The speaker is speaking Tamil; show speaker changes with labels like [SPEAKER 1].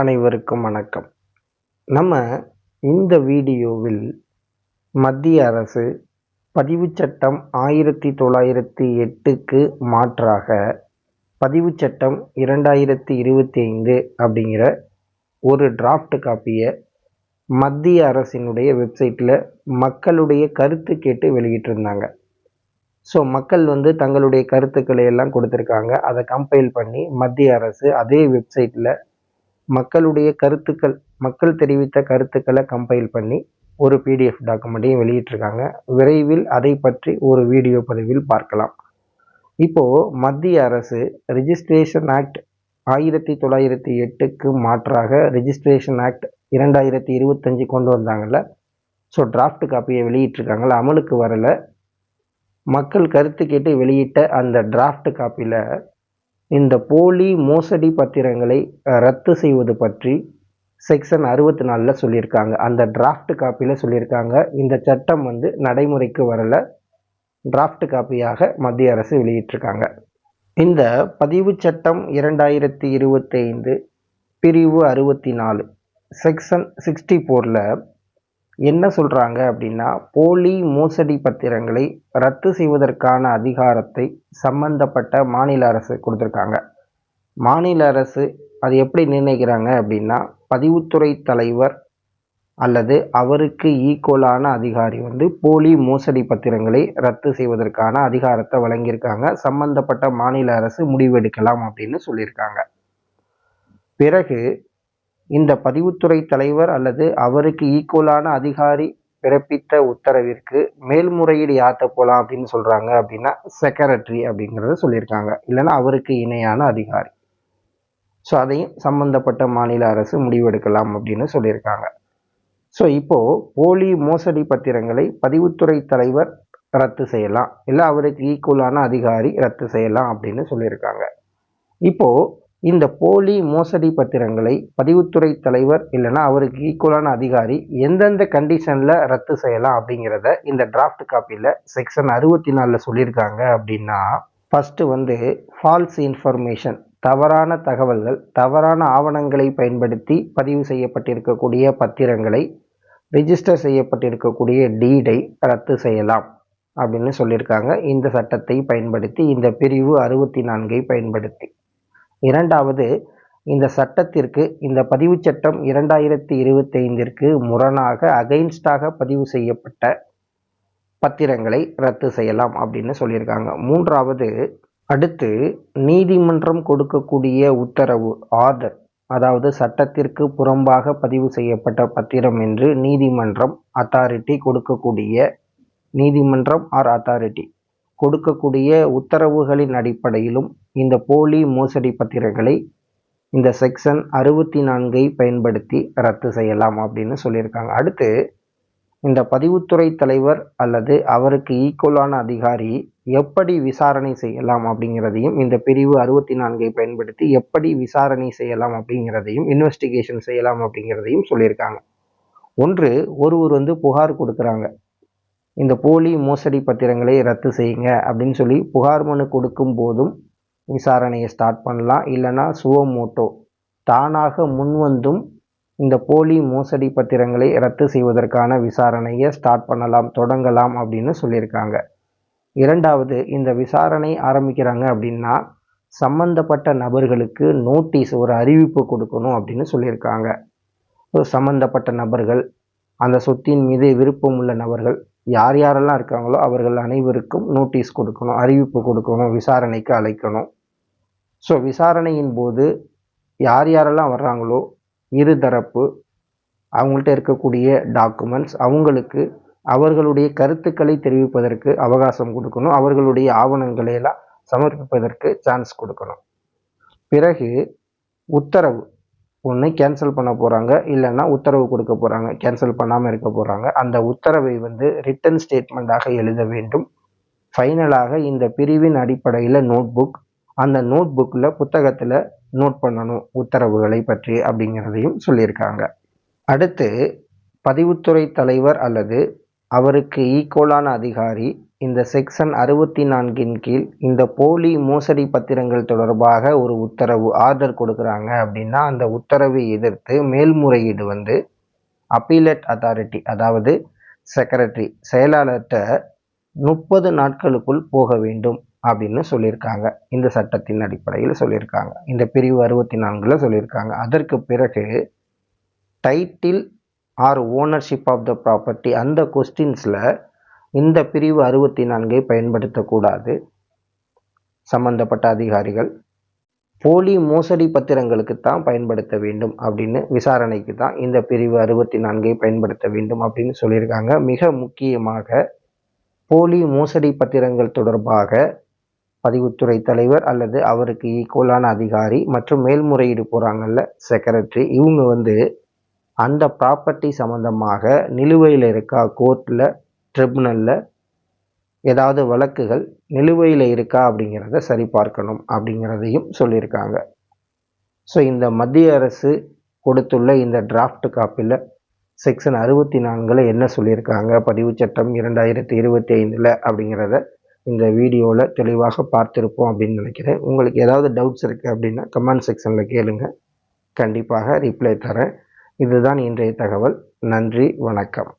[SPEAKER 1] அனைவருக்கும் வணக்கம். நம்ம இந்த வீடியோவில் மத்திய அரசு பதிவுச் சட்டம் ஆயிரத்தி தொள்ளாயிரத்தி எட்டுக்கு மாற்றாக பதிவுச் சட்டம் இரண்டாயிரத்தி இருபத்தி ஐந்து அப்படிங்கிற ஒரு டிராஃப்ட் காப்பியை மத்திய அரசினுடைய வெப்சைட்டில் மக்களுடைய கருத்து கேட்டு வெளியிட்டிருந்தாங்க. ஸோ மக்கள் வந்து தங்களுடைய கருத்துக்களை எல்லாம் கொடுத்துருக்காங்க. அதை கம்பைல் பண்ணி மத்திய அரசு அதே வெப்சைட்டில் மக்களுடைய கருத்துக்கள் மக்கள் தெரிவித்த கருத்துக்களை கம்பைல் பண்ணி ஒரு பிடிஎஃப் டாக்குமெண்ட்டையும் வெளியிட்டிருக்காங்க. விரைவில் அதை பற்றி ஒரு வீடியோ பதிவில் பார்க்கலாம். இப்போது மத்திய அரசு ரிஜிஸ்ட்ரேஷன் ஆக்ட் ஆயிரத்தி தொள்ளாயிரத்தி எட்டுக்கு மாற்றாக ரிஜிஸ்ட்ரேஷன் ஆக்ட் இரண்டாயிரத்தி இருபத்தஞ்சு கொண்டு வந்தாங்கள்ல ஸோ டிராஃப்ட் காப்பியை வெளியிட்டிருக்காங்கள அமலுக்கு வரலை. மக்கள் கருத்து கேட்டு வெளியிட்ட அந்த டிராஃப்ட் காப்பியில் இந்த போலி மோசடி பத்திரங்களை ரத்து செய்வது பற்றி செக்ஷன் அறுபத்தி நாலில் சொல்லியிருக்காங்க. அந்த டிராஃப்ட் காப்பியில் சொல்லியிருக்காங்க. இந்த சட்டம் வந்து நடைமுறைக்கு வரல. டிராஃப்ட் காப்பியாக மத்திய அரசு வெளியிட்டிருக்காங்க. இந்த பதிவு சட்டம் இரண்டாயிரத்தி இருபத்தைந்து பிரிவு அறுபத்தி நாலு செக்ஷன் சிக்ஸ்டி ஃபோரில் என்ன சொல்கிறாங்க அப்படின்னா போலி மோசடி பத்திரங்களை ரத்து செய்வதற்கான அதிகாரத்தை சம்பந்தப்பட்ட மாநில அரசு கொடுத்துருக்காங்க. மாநில அரசு அது எப்படி நிர்ணயிக்கிறாங்க அப்படின்னா பதிவுத்துறை தலைவர் அல்லது அவருக்கு ஈக்குவலான அதிகாரி வந்து போலி மோசடி பத்திரங்களை ரத்து செய்வதற்கான அதிகாரத்தை வழங்கியிருக்காங்க. சம்பந்தப்பட்ட மாநில அரசு முடிவெடுக்கலாம் அப்படின்னு சொல்லியிருக்காங்க. பிறகு இந்த பதிவுத்துறை தலைவர் அல்லது அவருக்கு ஈக்குவலான அதிகாரி பிறப்பித்த உத்தரவிற்கு மேல்முறையீடு யார்கிட்ட போகலாம் அப்படின்னு சொல்கிறாங்க அப்படின்னா செக்ரட்டரி அப்படிங்கிறத சொல்லியிருக்காங்க. இல்லைன்னா அவருக்கு இணையான அதிகாரி. ஸோ அதையும் சம்பந்தப்பட்ட மாநில அரசு முடிவெடுக்கலாம் அப்படின்னு சொல்லியிருக்காங்க. ஸோ இப்போது போலி மோசடி பத்திரங்களை பதிவுத்துறை தலைவர் ரத்து செய்யலாம். இல்லை அவருக்கு ஈக்குவலான அதிகாரி ரத்து செய்யலாம் அப்படின்னு சொல்லியிருக்காங்க. இப்போது இந்த போலி மோசடி பத்திரங்களை பதிவுத்துறை தலைவர் இல்லைன்னா அவருக்கு ஈக்குவலான அதிகாரி எந்தெந்த கண்டிஷனில் ரத்து செய்யலாம் அப்படிங்கிறத இந்த டிராஃப்ட் காப்பியில் செக்ஷன் அறுபத்தி நாலில் சொல்லியிருக்காங்க அப்படின்னா ஃபஸ்ட்டு வந்து ஃபால்ஸ் இன்ஃபர்மேஷன் தவறான தகவல்கள் தவறான ஆவணங்களை பயன்படுத்தி பதிவு செய்யப்பட்டிருக்கக்கூடிய பத்திரங்களை ரிஜிஸ்டர் செய்யப்பட்டிருக்கக்கூடிய டீடை ரத்து செய்யலாம் அப்படின்னு சொல்லியிருக்காங்க. இந்த சட்டத்தை பயன்படுத்தி இந்த பிரிவு அறுபத்தி நான்கை பயன்படுத்தி. இரண்டாவது இந்த சட்டத்திற்கு இந்த பதிவுச் சட்டம் இரண்டாயிரத்தி இருபத்தைந்திற்கு முரணாக அகைன்ஸ்டாக பதிவு செய்யப்பட்ட பத்திரங்களை ரத்து செய்யலாம் அப்படின்னு சொல்லியிருக்காங்க. மூன்றாவது அடுத்து நீதிமன்றம் கொடுக்கக்கூடிய உத்தரவு ஆர்டர் அதாவது சட்டத்திற்கு புறம்பாக பதிவு செய்யப்பட்ட பத்திரம் என்று நீதிமன்றம் அத்தாரிட்டி கொடுக்கக்கூடிய நீதிமன்றம் ஆர் அத்தாரிட்டி கொடுக்கக்கூடிய உத்தரவுகளின் அடிப்படையிலும் இந்த போலி மோசடி பத்திரங்களை இந்த செக்ஷன் அறுபத்தி நான்கை பயன்படுத்தி ரத்து செய்யலாம் அப்படின்னு சொல்லியிருக்காங்க. அடுத்து இந்த பதிவுத்துறை தலைவர் அல்லது அவருக்கு ஈக்குவலான அதிகாரி எப்படி விசாரணை செய்யலாம் அப்படிங்கிறதையும் இந்த பிரிவு அறுபத்தி நான்கை பயன்படுத்தி எப்படி விசாரணை செய்யலாம் அப்படிங்கிறதையும் இன்வெஸ்டிகேஷன் செய்யலாம் அப்படிங்கிறதையும் சொல்லியிருக்காங்க. ஒன்று ஒருவர் வந்து புகார் கொடுக்குறாங்க. இந்த போலி மோசடி பத்திரங்களை ரத்து செய்யுங்க அப்படின்னு சொல்லி புகார் மனு கொடுக்கும் போதும் விசாரணையை ஸ்டார்ட் பண்ணலாம். இல்லைன்னா சுவமோட்டோ. தானாக முன்வந்தும் இந்த போலி மோசடி பத்திரங்களை ரத்து செய்வதற்கான விசாரணையை ஸ்டார்ட் பண்ணலாம் தொடங்கலாம் அப்படின்னு சொல்லியிருக்காங்க. இரண்டாவது இந்த விசாரணை ஆரம்பிக்கிறாங்க அப்படின்னா சம்பந்தப்பட்ட நபர்களுக்கு நோட்டீஸ் ஒரு அறிவிப்பு கொடுக்கணும் அப்படின்னு சொல்லியிருக்காங்க. ஸோ சம்பந்தப்பட்ட நபர்கள் அந்த சொத்தின் மீது விருப்பம் உள்ள நபர்கள் யார் யாரெல்லாம் இருக்காங்களோ அவர்கள் அனைவருக்கும் நோட்டீஸ் கொடுக்கணும் அறிவிப்பு கொடுக்கணும் விசாரணைக்கு அழைக்கணும். ஸோ விசாரணையின் போது யார் யாரெல்லாம் வர்றாங்களோ இருதரப்பு அவங்கள்ட்ட இருக்கக்கூடிய டாக்குமெண்ட்ஸ் அவங்களுக்கு அவர்களுடைய கருத்துக்களை தெரிவிப்பதற்கு அவகாசம் கொடுக்கணும். அவர்களுடைய ஆவணங்களை எல்லாம் சமர்ப்பிப்பதற்கு சான்ஸ் கொடுக்கணும். பிறகு உத்தரவு. ஒன்று கேன்சல் பண்ண போகிறாங்க இல்லைன்னா உத்தரவு கொடுக்க போகிறாங்க கேன்சல் பண்ணாமல் இருக்க போகிறாங்க அந்த உத்தரவை வந்து ரிட்டன் ஸ்டேட்மெண்ட்டாக எழுத வேண்டும். ஃபைனலாக இந்த பிரிவின் அடிப்படையில் நோட் புக் அந்த நோட் புக்கில் புத்தகத்தில் நோட் பண்ணணும் உத்தரவுகளை பற்றி அப்படிங்கிறதையும் சொல்லியிருக்காங்க. அடுத்து பதிவுத்துறை தலைவர் அல்லது அவருக்கு ஈக்குவலான அதிகாரி. இந்த செக்ஷன் அறுபத்தி நான்கின் கீழ் இந்த போலி மோசடி பத்திரங்கள் தொடர்பாக ஒரு உத்தரவு ஆர்டர் கொடுக்குறாங்க அப்படின்னா அந்த உத்தரவை எதிர்த்து மேல்முறையீடு வந்து அப்பீலட் அத்தாரிட்டி அதாவது செக்ரட்டரி செயலாளர்கிட்ட முப்பது நாட்களுக்குள் போக வேண்டும் அப்படின்னு சொல்லியிருக்காங்க. இந்த சட்டத்தின் அடிப்படையில் சொல்லியிருக்காங்க. இந்த பிரிவு அறுபத்தி நான்கில் சொல்லியிருக்காங்க. அதற்கு பிறகு title or ownership of the property அந்த கொஸ்டின்ஸில் இந்த பிரிவு அறுபத்தி நான்கை பயன்படுத்தக்கூடாது. சம்பந்தப்பட்ட அதிகாரிகள் போலி மோசடி பத்திரங்களுக்கு தான் பயன்படுத்த வேண்டும் அப்படின்னு விசாரணைக்கு தான் இந்த பிரிவு அறுபத்தி நான்கை பயன்படுத்த வேண்டும் அப்படின்னு சொல்லியிருக்காங்க. மிக முக்கியமாக போலி மோசடி பத்திரங்கள் தொடர்பாக பதிவுத்துறை தலைவர் அல்லது அவருக்கு ஈக்குவலான அதிகாரி மற்றும் மேல்முறையீடு போகிறாங்கல்ல செக்ரட்டரி இவங்க வந்து அந்த ப்ராப்பர்ட்டி சம்மந்தமாக நிலுவையில் இருக்கா கோர்ட்டில் ட்ரிபுனலில் ஏதாவது வழக்குகள் நிலுவையில் இருக்கா அப்படிங்கிறத சரிபார்க்கணும் அப்படிங்கிறதையும் சொல்லியிருக்காங்க. ஸோ இந்த மத்திய அரசு கொடுத்துள்ள இந்த டிராஃப்ட் காப்பியில் செக்ஷன் அறுபத்தி நான்கில் என்ன சொல்லியிருக்காங்க? பதிவு சட்டம் இரண்டாயிரத்தி இருபத்தி ஐந்தில் அப்படிங்கிறத இந்த வீடியோவில் தெளிவாக பார்த்துருப்போம் அப்படின்னு நினைக்கிறேன். உங்களுக்கு ஏதாவது டவுட்ஸ் இருக்குது அப்படின்னா கமெண்ட் செக்ஷனில் கேளுங்கள் கண்டிப்பாக ரிப்ளை தரேன். இதுதான் இன்றைய தகவல். நன்றி வணக்கம்.